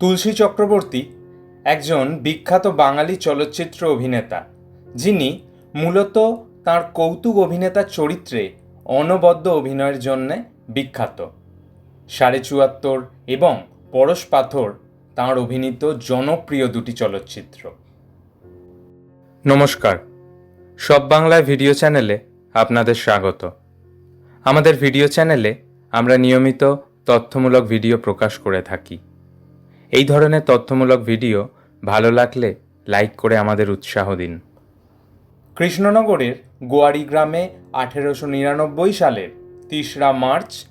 তুলসী চক্রবর্তী একজন বিখ্যাত বাঙালি চলচ্চিত্র অভিনেতা, যিনি মূলত তার কৌতুক অভিনেতার চরিত্রে অনবদ্য অভিনয়ের জন্যে বিখ্যাত। সাড়ে চুয়াত্তর এবং পরশ পাথর তাঁর অভিনীত জনপ্রিয় দুটি চলচ্চিত্র। নমস্কার। সব বাংলায় ভিডিও চ্যানেলে আপনাদের স্বাগত। আমাদের ভিডিও চ্যানেলে আমরা নিয়মিত তথ্যমূলক ভিডিও প্রকাশ করে থাকি। এই ধরনের তথ্যমূলক ভিডিও ভালো লাগলে লাইক করে আমাদের উৎসাহ দিন। কৃষ্ণনগরের গোয়ারি গ্রামে আঠেরোশো নিরানব্বই সালের তিসরা মার্চ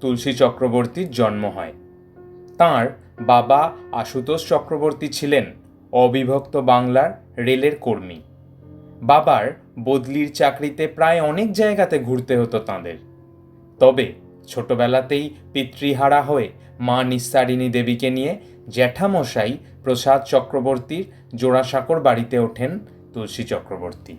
তুলসী চক্রবর্তীর জন্ম হয়। তাঁর বাবা আশুতোষ চক্রবর্তী ছিলেন অবিভক্ত বাংলার রেলের কর্মী। বাবার বদলির চাকরিতে প্রায় অনেক জায়গাতে ঘুরতে হতো তাঁদের। তবে ছোটবেলাতেই পিতৃহারা হয়ে মা নিস্তারিণী দেবীকে নিয়ে জ্যাঠামশাই প্রসাদ চক্রবর্তীর জোড়াসাঁকোর বাড়িতে ওঠেন তুলসী চক্রবর্তী।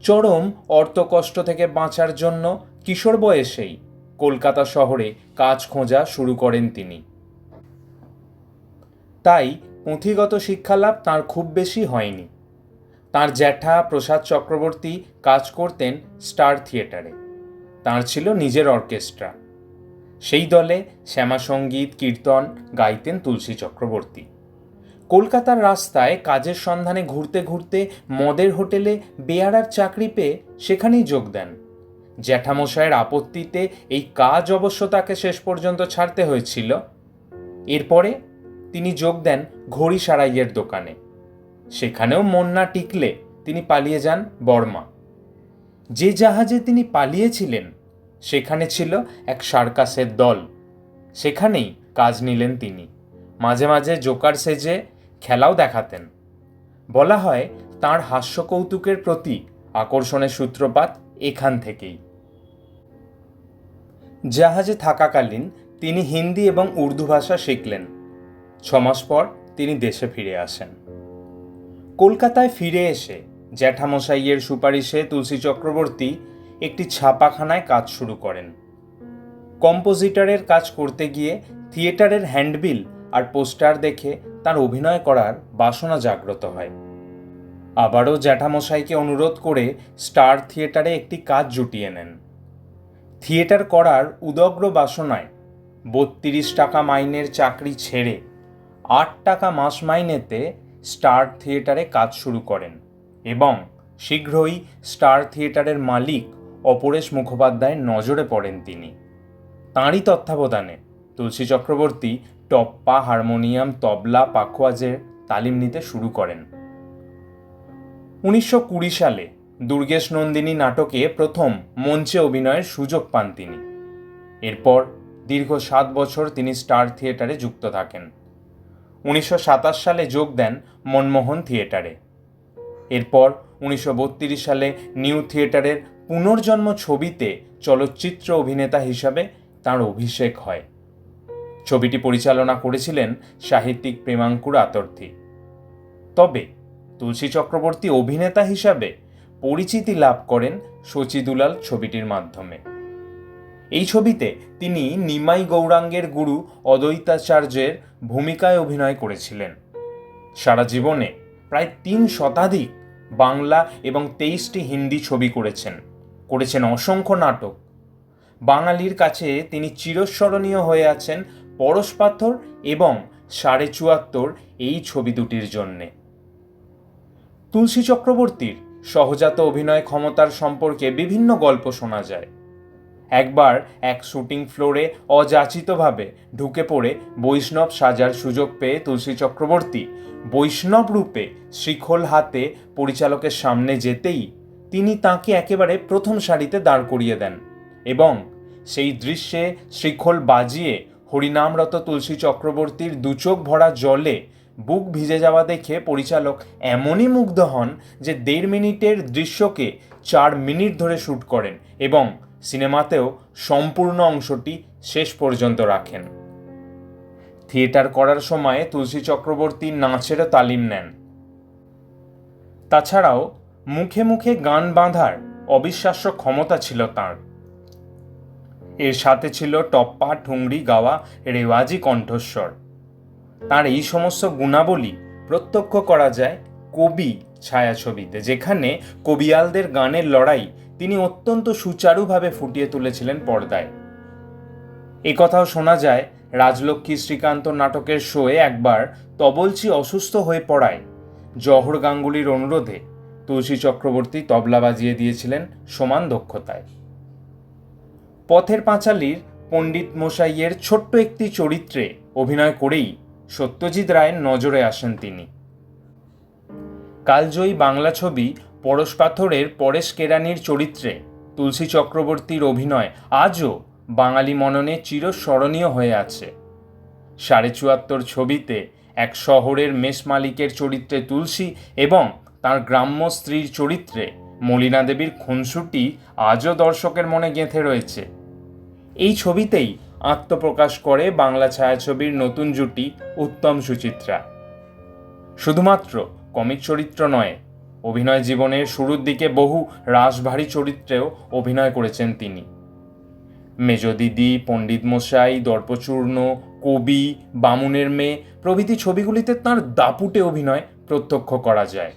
চরম অর্থকষ্ট থেকে বাঁচার জন্য কিশোর বয়সেই কলকাতা শহরে কাজ খোঁজা শুরু করেন তিনি। তাই পুঁথিগত শিক্ষালাভ তার খুব বেশি হয়নি। তার জ্যাঠা প্রসাদ চক্রবর্তী কাজ করতেন স্টার থিয়েটারে। তার ছিল নিজের অর্কেস্ট্রা। সেই দলে শ্যামাসঙ্গীত কীর্তন গাইতেন তুলসী চক্রবর্তী। কলকাতার রাস্তায় কাজের সন্ধানে ঘুরতে ঘুরতে মদের হোটেলে বেয়ারার চাকরি পেয়ে সেখানেই যোগ দেন। জ্যাঠামশায়ের আপত্তিতে এই কাজ অবশ্য তাকে শেষ পর্যন্ত ছাড়তে হয়েছিল। এরপরে তিনি যোগ দেন ঘড়ি সারাইয়ের দোকানে। সেখানেও মন না টিকলে তিনি পালিয়ে যান বর্মা। যে জাহাজে তিনি পালিয়েছিলেন সেখানে ছিল এক সার্কাসের দল। সেখানেই কাজ নিলেন তিনি। মাঝে মাঝে জোকার সেজে খেলাও দেখাতেন। বলা হয়, তার হাস্য কৌতুকের প্রতি আকর্ষণের সূত্রপাত এখান থেকেই। জাহাজে থাকাকালীন তিনি হিন্দি এবং উর্দু ভাষা শিখলেন। ছমাস পর তিনি দেশে ফিরে আসেন। কলকাতায় ফিরে এসে জ্যাঠামশাইয়ের সুপারিশে তুলসী চক্রবর্তী একটি ছাপাখানায় কাজ শুরু করেন। কম্পোজিটারের কাজ করতে গিয়ে থিয়েটারের হ্যান্ডবিল আর পোস্টার দেখে তার অভিনয় করার বাসনা জাগ্রত হয়। আবারও জ্যাঠামশাইকে অনুরোধ করে স্টার থিয়েটারে একটি কাজ জুটিয়ে নেন। থিয়েটার করার উদগ্র বাসনায় বত্রিশ টাকা মাইনের চাকরি ছেড়ে আট টাকা মাস মাইনেতে স্টার থিয়েটারে কাজ শুরু করেন এবং শীঘ্রই স্টার থিয়েটারের মালিক অপরেশ মুখোপাধ্যায়ের নজরে পড়েন তিনি। তাঁরই তত্ত্বাবধানে তুলসী চক্রবর্তী টপ্পা হারমোনিয়াম, তবলা পাখোয়াজের তালিম নিতে শুরু করেন। উনিশশো কুড়ি সালে দুর্গেশ নন্দিনী নাটকে প্রথম মঞ্চে অভিনয়ের সুযোগ পান তিনি। এরপর দীর্ঘ সাত বছর তিনি স্টার থিয়েটারে যুক্ত থাকেন। উনিশশো সাতাশ সালে যোগ দেন মনমোহন থিয়েটারে। এরপর উনিশশো বত্রিশ সালে নিউ থিয়েটারের পুনর্জন্ম ছবিতে চলচ্চিত্র অভিনেতা হিসাবে তার অভিষেক হয়। ছবিটি পরিচালনা করেছিলেন সাহিত্যিক প্রেমাঙ্কুর আতর্থী তবে তুলসী চক্রবর্তী অভিনেতা হিসাবে পরিচিতি লাভ করেন শচীদুলাল ছবিটির মাধ্যমে। এই ছবিতে তিনি নিমাই গৌরাঙ্গের গুরু অদ্বৈতাচার্যের ভূমিকায় অভিনয় করেছিলেন। সারা জীবনে প্রায় তিন শতাধিক বাংলা এবং তেইশটি হিন্দি ছবি করেছেন। করেছেন অসংখ্য নাটক। বাঙালির কাছে তিনি চিরস্মরণীয় হয়ে আছেন পরশ পাথর এবং সাড়ে চুয়াত্তর এই ছবি দুটির জন্যে। তুলসী চক্রবর্তীর সহজাত অভিনয় ক্ষমতার সম্পর্কে বিভিন্ন গল্প শোনা যায়। একবার এক শুটিং ফ্লোরে অযাচিতভাবে ঢুকে পড়ে বৈষ্ণব সাজার সুযোগ পেয়ে তুলসী চক্রবর্তী বৈষ্ণব রূপে শ্রীখোল হাতে পরিচালকের সামনে যেতেই তিনি তাকে একেবারে প্রথম সারিতে দাঁড় করিয়ে দেন এবং সেই দৃশ্যে শ্রীখোল বাজিয়ে হরিনামরত তুলসী চক্রবর্তীর দুচোখ ভরা জলে বুক ভিজে যাওয়া দেখে পরিচালক এমনই মুগ্ধ হন যে দেড় মিনিটের দৃশ্যকে চার মিনিট ধরে শ্যুট করেন এবং সিনেমাতেও সম্পূর্ণ অংশটি শেষ পর্যন্ত রাখেন। থিয়েটার করার সময় তুলসী চক্রবর্তী নাচেরও তালিম নেন। তাছাড়াও মুখে মুখে গান বাঁধার অবিশ্বাস্য ক্ষমতা ছিল তাঁর। এর সাথে ছিল টপ্পা, ঠুংরি গাওয়া, রেওয়াজি কণ্ঠস্বর। তার এই সমস্ত গুণাবলী প্রত্যক্ষ করা যায় কবি ছায়াছবিতে, যেখানে কবিয়ালদের গানের লড়াই তিনি অত্যন্ত সুচারুভাবে ফুটিয়ে তুলেছিলেন পর্দায়। এ কথাও শোনা যায়, রাজলক্ষ্মী শ্রীকান্ত নাটকের শোয়ে একবার তবলচি অসুস্থ হয়ে পড়ায়। জহর গাঙ্গুলির অনুরোধে তুলসী চক্রবর্তী তবলা বাজিয়ে দিয়েছিলেন সমান দক্ষতায়। পথের পাঁচালীর পণ্ডিত মশাইয়ের ছোট্ট একটি চরিত্রে অভিনয় করেই সত্যজিৎ রায়ের নজরে আসেন তিনি। কালজয়ী বাংলা ছবি পরশ পাথরের পরেশ কেরানির চরিত্রে তুলসী চক্রবর্তীর অভিনয় আজও বাঙালি মননে চিরস্মরণীয় হয়ে আছে। সাড়ে চুয়াত্তর ছবিতে এক শহরের মেষ মালিকের চরিত্রে তুলসী এবং তার গ্রাম্য স্ত্রীর চরিত্রে মলিনা দেবীর খুনসুটি আজও দর্শকের মনে গেঁথে রয়েছে। এই ছবিতেই আত্মপ্রকাশ করে বাংলা ছায়াছবির নতুন জুটি উত্তম সুচিত্রা। শুধুমাত্র কমিক চরিত্র নয়, অভিনয় জীবনের শুরুর দিকে বহু রাসভারী চরিত্রেও অভিনয় করেছেন তিনি। মেজ দিদি, পণ্ডিত মশাই, দর্পচূর্ণ, কবি, বামুনের মেয়ে প্রভৃতি ছবিগুলিতে তার দাপুটে অভিনয় প্রত্যক্ষ করা যায়।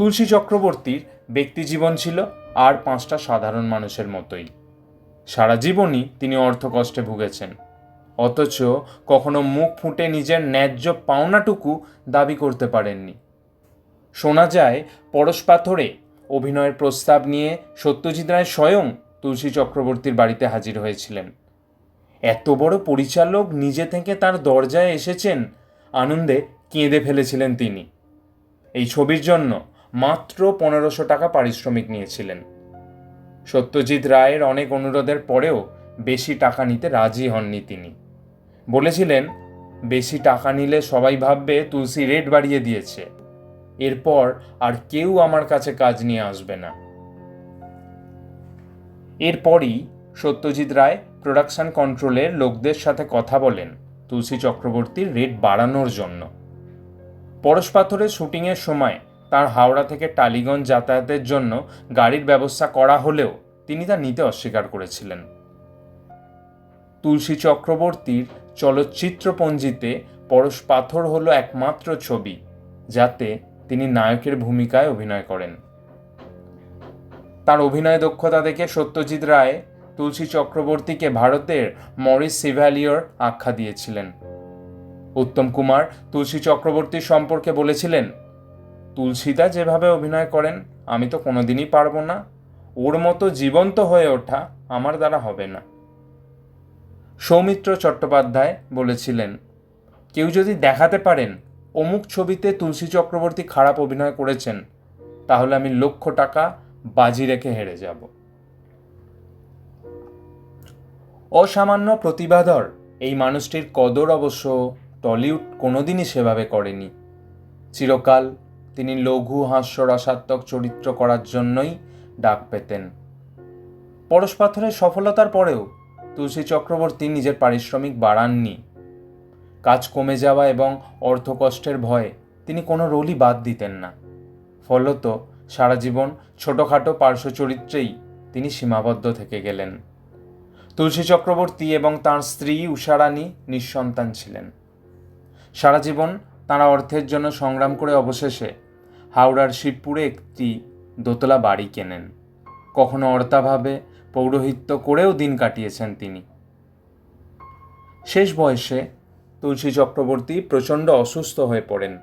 তুলসী চক্রবর্তীর ব্যক্তিজীবন ছিল আর পাঁচটা সাধারণ মানুষের মতোই। সারা জীবনই তিনি অর্থকষ্টে ভুগেছেন। অথচ কখনো মুখ ফুটে নিজের ন্যায্য পাওনাটুকু দাবি করতে পারেননি। শোনা যায়, পরশ পাথরে অভিনয়ের প্রস্তাব নিয়ে সত্যজিৎ রায় স্বয়ং তুলসী চক্রবর্তীর বাড়িতে হাজির হয়েছিলেন। এত বড় পরিচালক নিজে থেকে তার দরজায় এসেছেন, আনন্দে কেঁদে ফেলেছিলেন তিনি। এই ছবির জন্য মাত্র পনেরোশো টাকা পারিশ্রমিক নিয়েছিলেন। সত্যজিৎ রায়ের অনেক অনুরোধের পরেও বেশি টাকা নিতে রাজি হননি তিনি। বলেছিলেন, বেশি টাকা নিলে সবাই ভাববে তুলসী রেট বাড়িয়ে দিয়েছে। এরপর আর কেউ আমার কাছে কাজ নিয়ে আসবে না। এরপরই সত্যজিৎ রায় প্রোডাকশন কন্ট্রোলের লোকদের সাথে কথা বলেন তুলসী চক্রবর্তীর রেট বাড়ানোর জন্য। পরশ পাথরের শুটিংয়ের সময় তার হাওড়া থেকে টালিগঞ্জ যাতায়াতের জন্য গাড়ির ব্যবস্থা করা হলেও তিনি তা নিতে অস্বীকার করেছিলেন। তুলসী চক্রবর্তীর চলচ্চিত্রপঞ্জিতে পরশ পাথর হল একমাত্র ছবি, যাতে তিনি নায়কের ভূমিকায় অভিনয় করেন। তার অভিনয় দক্ষতা দেখে সত্যজিৎ রায় তুলসী চক্রবর্তীকে ভারতের মরিস সিভ্যালিয়র আখ্যা দিয়েছিলেন। উত্তম কুমার তুলসী চক্রবর্তী সম্পর্কে বলেছিলেন তুলসীদা যেভাবে অভিনয় করেন, আমি তো কোনোদিনই পারব না। ওর মতো জীবন্ত হয়ে ওঠা আমার দ্বারা হবে না। সৌমিত্র চট্টোপাধ্যায় বলেছিলেন, কেউ যদি দেখাতে পারেন অমুক ছবিতে তুলসী চক্রবর্তী খারাপ অভিনয় করেছেন, তাহলে আমি লক্ষ টাকা বাজি রেখে হেরে যাব। অসামান্য প্রতিভাধর এই মানুষটির কদর অবশ্য টলিউড কোনোদিনই সেভাবে করেনি। চিরকাল তিনি লঘু, হাস্যরসাত্মক চরিত্র করার জন্যই ডাক পেতেন। পরশ পাথরের সফলতার পরেও তুলসী চক্রবর্তী নিজের পারিশ্রমিক বাড়াননি। কাজ কমে যাওয়া এবং অর্থকষ্টের ভয়ে তিনি কোনো রোলই বাদ দিতেন না। ফলত সারা জীবন ছোটোখাটো পার্শ্ব চরিত্রেই তিনি সীমাবদ্ধ থেকে গেলেন। তুলসী চক্রবর্তী এবং তাঁর স্ত্রী উষারানী নিঃসন্তান ছিলেন। সারা জীবন তাঁরা অর্থের জন্য সংগ্রাম করে অবশেষে হাওড়ার শিবপুরে একটি দোতলা বাড়ি কেনেন। কখনো অর্থাভাবে পৌরোহিত্য করেও দিন কাটিয়েছেন তিনি। শেষ বয়সে তুলসী চক্রবর্তী প্রচণ্ড অসুস্থ হয়ে পড়েন।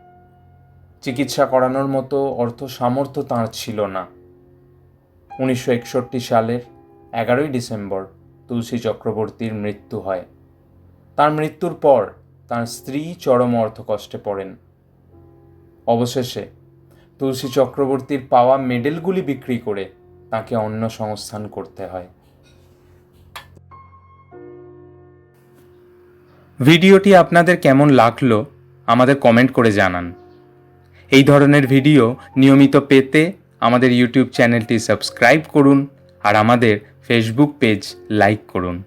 চিকিৎসা করানোর মতো অর্থ সামর্থ্য তাঁর ছিল না। উনিশশো একষট্টি সালের এগারোই ডিসেম্বর তুলসী চক্রবর্তীর মৃত্যু হয়। তার মৃত্যুর পর তার স্ত্রী চরম অর্থকষ্টে পড়েন। অবশেষে তুলসী চক্রবর্তীর পাওয়া মেডেলগুলি বিক্রি করে তাকে অন্য সংস্থান করতে হয়। ভিডিওটি আপনাদের কেমন লাগল আমাদের কমেন্ট করে জানান। এই ধরনের ভিডিও নিয়মিত পেতে আমাদের ইউটিউব চ্যানেলটি সাবস্ক্রাইব করুন আর আমাদের ফেসবুক পেজ লাইক করুন।